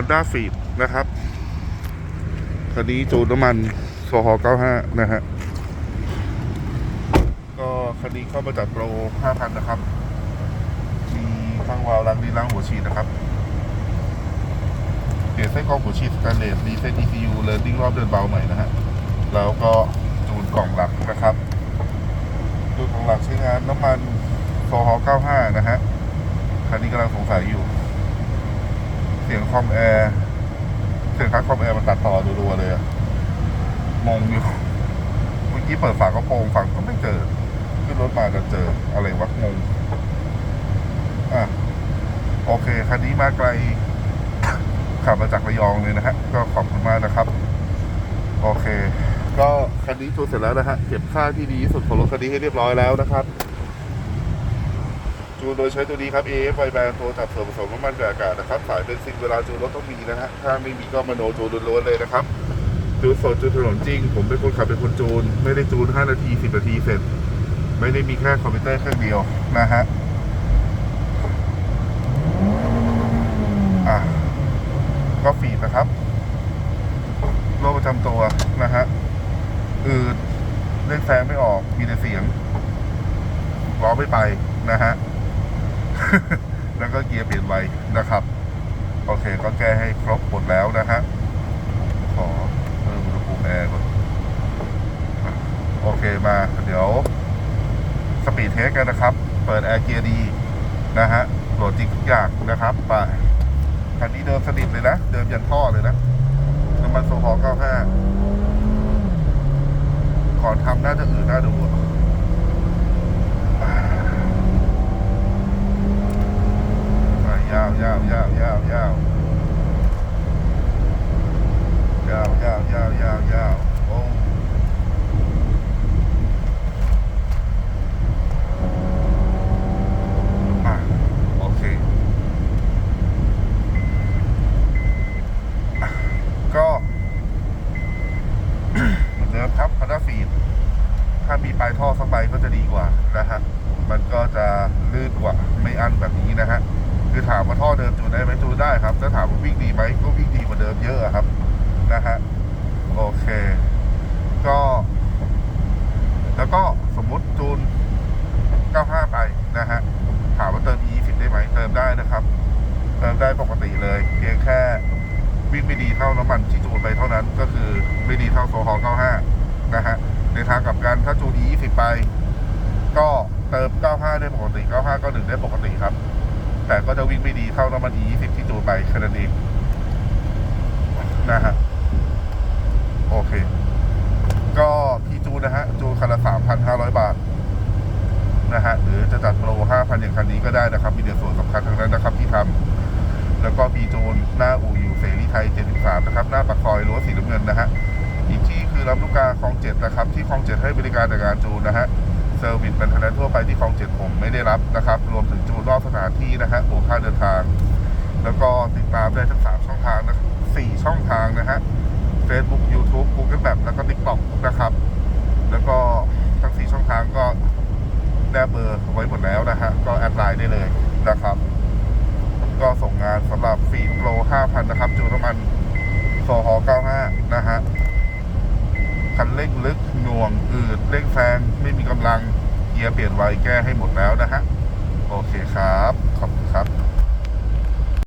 Honda f e e d นะครับคันนี้จูนน้ำมันโซฮอ95 นะฮะ ก็คันนี้เข้ามาจัดโปร 5,000 นะครับ มีข้างวาล์วล้างดีล้างหัวฉีดนะครับเปลี่ยนไส้กรองหัวฉีดสแตนเลสรีเซ็ต ECU เลิร์นดิ้งรอบเดินเบาใหม่นะฮะ แล้วก็จูนกล่องหลักนะครับจูนกล่องหลักใช้งานน้ำมันโซฮอ95 นะฮะคันนี้กำลังสงสัยอยู่ สียงคอมแอร์เสียงคัสคอมแอร์มันตัดต่อรัวๆเลยอะงงอยู่เมื่อกี้เปิดฝากระโปรงฟังก็ไม่เจอ ขึ้นรถมาจะเจออะไรวะงงอะโอเคคันนี้มาไกลขับมาจากระยองเลยนะฮะ ก็ขอบคุณมากนะครับ โอเค ก็คันนี้จูนเสร็จแล้วนะฮะ เก็บค่าที่ดีที่สุดของรถคันนี้ให้เรียบร้อยแล้วนะครับ จูนโดยใช้ตัวนี้ครับ AF ไวแบนตัวจับส่วนผสมน้ำมันกับอากาศนะครับสายเบนซินเวลาจูนรถต้องมีนะฮะถ้าไม่มีก็มโนจูนล้วนๆเลยนะครับจูนสดจูนถนนจริง ผมเป็นคนขับเป็นคนจูน ไม่ได้จูน 5 นาที 10 นาทีเสร็จ ไม่ได้มีแค่คอมพิวเตอร์เครื่องเดียวนะฮะอะก็ฟีดนะครับโรคประจำตัวนะฮะอืดเล่นแซงไม่ออกมีแต่เสียงล้อไม่ไปนะฮะ แล้วก็เกียร์เปลี่ยนไวนะครับ โอเคก็แก้ให้ครบหมดแล้วนะฮะขอเพิ่มอุณหภูมิแอร์ก่อนโอเคมาเดี๋ยวสปีดเทสกันนะครับ เปิดแอร์เกียร์ดีนะฮะโหลดจริงทุกอย่างนะครับไปคันนี้เดิมสนิทเลยนะ เดิมยันท่อเลยนะน้ำมันโซฮอล์95 ก่อนทำน่าจะอื่นน่าดู ปลายท่อสักใบก็จะดีกว่านะฮะมันก็จะลื่นกว่าไม่อั้นแบบนี้นะฮะคือถามว่าท่อเดิมจูนได้ไหมจูนได้ครับถ้าถามว่าวิ่งดีไหมก็วิ่งดีกว่าเดิมเยอะครับนะฮะโอเค ก็ แล้วก็สมมุติจูน 95 ไปนะฮะถามว่าเติม E10 ได้ไหมเติมได้นะครับ เติมได้ปกติเลย เพียงแค่วิ่งไม่ดีเท่าน้ำมันที่จูนไปเท่านั้นก็คือไม่ดีเท่าโซฮอล95 นะฮะในทางกลับกันถ้าจูน E ไป ก็เติม 95 ได้ปกติ 95 ก็1ได้ปกติครับ แต่ก็จะวิ่งไม่ดีเท่าน้ำมัน E20 ที่จูนไปแค่นั้นเองนะฮะโอเค ก็พี่จูนนะฮะ จูนคันละ 3,500 บาทนะฮะหรือจะจัดโปร 5,000 อย่างคันนี้ก็ได้นะครับ มีเดียวส่วนสำคัญทั้งนั้นนะครับที่ทำ จ็ดให้บริการในการจูนนะฮะเซอร์วิสเป็นทนาทั่วไปที่คลองเจ็ดผมไม่ได้รับนะครับ รวมถึงจูนรอบสถานที่นะฮะโอค่าเดินทาง แล้วก็ติดตามได้ทั้ง3ช่องทางนะสี่ช่องทางนะฮะ Facebook YouTube Google Map แล้วก็ TikTok นะครับ แล้วก็ทั้ง4ช่องทางก็แนบเบอร์ไว้หมดแล้วนะฮะ ก็แอดไลน์ได้เลยนะครับ ก็ส่งงานสำหรับฟีดโปร5,000 นะครับ จูนน้ำมันโซฮอล95 นะฮะันเร่งลึกน่วงอืดเร่งแซงไม่มีกำลังเกียร์เปลี่ยนไวแก้ให้หมดแล้วนะฮะ โอเคครับ ขอบคุณครับ